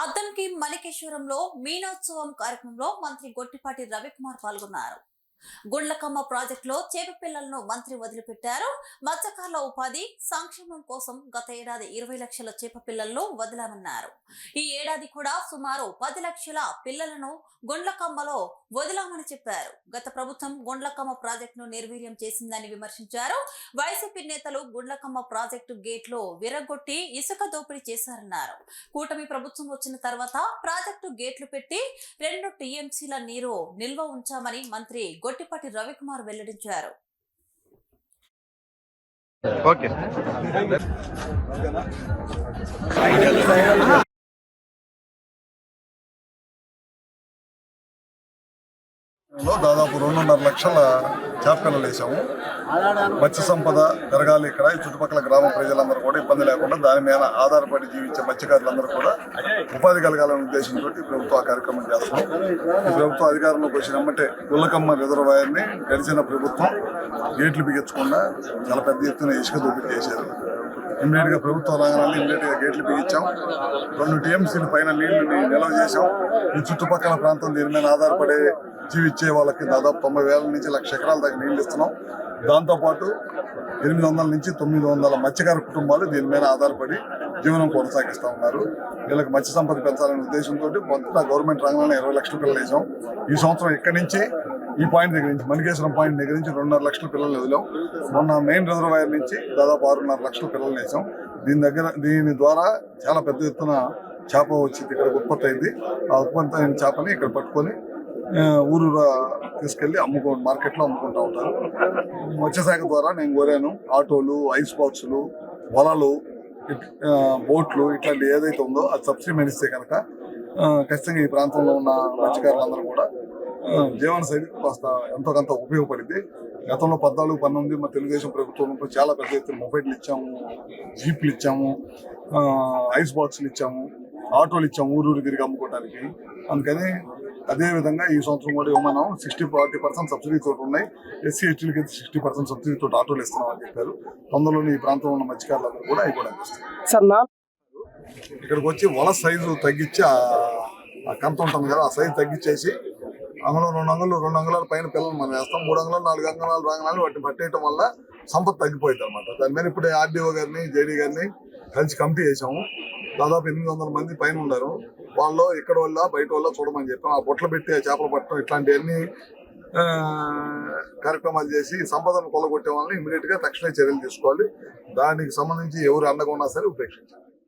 అద్దంకి మలికేశ్వరంలో మీనోత్సవం కార్యక్రమంలో మంత్రి గొట్టిపాటి రవికుమార్ పాల్గొన్నారు. గుండ్లకమ్మ ప్రాజెక్టులో చేప పిల్లలను మంత్రి వదిలిపెట్టారు. మత్స్యకారుల ఉపాధి సంక్షేమం కోసం గత ఏడాది ఇరవై లక్షల చేప పిల్లలను వదిలామన్నారు. ఈ ఏడాది కూడా సుమారు పది లక్షల పిల్లలను గుండ్లకమ్మలో వదిలామని చెప్పారు. గత ప్రభుత్వం గుండ్లకమ్మ ప్రాజెక్టును నిర్వీర్యం చేసిందని విమర్శించారు. వైసీపీ నేతలు గుండ్లకమ్మ ప్రాజెక్టు గేట్లో విరగొట్టి ఇసుక దోపిడీ చేశారన్నారు. కూటమి ప్రభుత్వం వచ్చిన తర్వాత ప్రాజెక్టు గేట్లు పెట్టి రెండు టీఎంసీల నీరు నిల్వ ఉంచామని మంత్రి గొట్టిపాటి రవికుమార్ వెల్లడించారు. ఓకే. దాదాపు రెండున్నర లక్షల చేపపిల్లలు వేసాము మత్స్య సంపద పెరగాలి ఇక్కడ. ఈ చుట్టుపక్కల గ్రామ ప్రజలందరూ కూడా ఇబ్బంది లేకుండా దాని మీద ఆధారపడి జీవించే మత్స్యకారులందరూ కూడా ఉపాధి కలగాలనే ఉద్దేశంతో ప్రభుత్వ ప్రభుత్వం ఆ కార్యక్రమం చేస్తున్నాం. ఈ ప్రభుత్వం అధికారంలోకి వచ్చినమ్మంటే గుల్లకమ్మ రిజర్వాయర్ని గడిచిన ప్రభుత్వం గేట్లు బిగించకుండా చాలా పెద్ద ఎత్తున ఇసుక దోపిడీ చేశారు. ఇమ్మీడియట్గా ప్రభుత్వ రంగాన్ని ఇమ్మీడియట్గా గేట్లు బిగించాం. రెండు టీఎంసీల పైన నీళ్ళు నిల్వ చేశాం. ఈ చుట్టుపక్కల ప్రాంతం దీని మీద ఆధారపడే జీవిచ్చే వాళ్ళకి దాదాపు తొంభై వేల నుంచి లక్ష ఎకరాల దాకా నీళ్ళు ఇస్తున్నాం. దాంతోపాటు ఎనిమిది వందల నుంచి తొమ్మిది వందల మత్స్యకార కుటుంబాలు దీని మీద ఆధారపడి జీవనం కొనసాగిస్తూ ఉన్నారు. వీళ్ళకి మత్స్య సంపద పెంచాలనే ఉద్దేశంతో మొత్తం గవర్నమెంట్ రంగంలో ఇరవై లక్షల పిల్లలు వేసాం. ఈ సంవత్సరం ఇక్కడి నుంచి ఈ పాయింట్ దగ్గర నుంచి మణికేశ్వరం పాయింట్ దగ్గర నుంచి రెండున్నర లక్షల పిల్లలు వదిలాం. మొన్న మెయిన్ రిజర్వాయర్ నుంచి దాదాపు ఆరున్నర లక్షల పిల్లలు వేసాం. దీని దగ్గర దీని ద్వారా చాలా పెద్ద ఎత్తున చేప వచ్చింది ఇక్కడ ఉత్పత్తి అయింది. ఆ ఉత్పత్తి అయిన చేపని ఇక్కడ పట్టుకొని ఊరు ఊరూరా తీసుకెళ్ళి అమ్ముకో మార్కెట్లో అమ్ముకుంటా ఉంటారు. మత్స్యశాఖ ద్వారా నేను కోరాను. ఆటోలు ఐస్ బాక్సులు వలలు బోట్లు ఇట్లాంటి ఏదైతే ఉందో అది సబ్సిడీ ఇస్తే కనుక ఖచ్చితంగా ఈ ప్రాంతంలో ఉన్న మత్స్యకారులందరూ కూడా జీవన శైలి కాస్త ఎంతో కొంత ఉపయోగపడింది. గతంలో పద్నాలుగు పంతొమ్మిది మా తెలుగుదేశం ప్రభుత్వం చాలా పెద్ద ఎత్తున మొబైల్లు ఇచ్చాము జీప్లు ఇచ్చాము ఐస్ బాక్సులు ఇచ్చాము ఆటోలు ఇచ్చాము ఊరూరు తిరిగి అమ్ముకోవడానికి అందుకని అదే విధంగా ఈ సంవత్సరం కూడా ఇవ్వమన్నాం సిక్స్టీ ఫార్టీ పర్సెంట్ సబ్సిడీ తోటి ఉన్నాయి. ఎస్సీ ఎస్టీలకి అయితే సిక్స్టీ పర్సెంట్ సబ్సిడీ తోటి ఆటోలు ఇస్తున్నాం అని చెప్పారు. తొందరలోనే ఈ ప్రాంతంలో ఉన్న మత్స్యకారులందరూ కూడా అవి కూడా అందిస్తారు ఇక్కడికి వచ్చి వల సైజు తగ్గించి కంత ఉంటుంది కదా ఆ సైజు తగ్గించేసి అంగుళం రెండు అంగుళాలు రెండు అంగుళాల పైన పిల్లలు మనం వేస్తాం. మూడు అంగుళాలు నాలుగు అంగుళాలు రాగానే వాటిని పట్టేయటం వల్ల సంపద తగ్గిపోయింది అనమాట దాని మీద ఇప్పుడు ఆర్డీఓ గారిని జేడీ గారిని కలిసి కమిటీ చేసాము దాదాపు ఎనిమిది వందల మంది పైన ఉన్నారు. వాళ్ళు ఇక్కడ వల్ల బయట వల్ల చూడమని చెప్పాం ఆ బొట్లు పెట్టి చేపలు పట్టడం ఇట్లాంటివన్నీ ఆ, కార్యక్రమాలు చేసి సంపదను కొలగొట్టే వాళ్ళని ఇమీడియట్గా తక్షణ చర్యలు తీసుకోవాలి. దానికి సంబంధించి ఎవరు అండగా ఉన్నా సరే ఉపేక్షించాలి.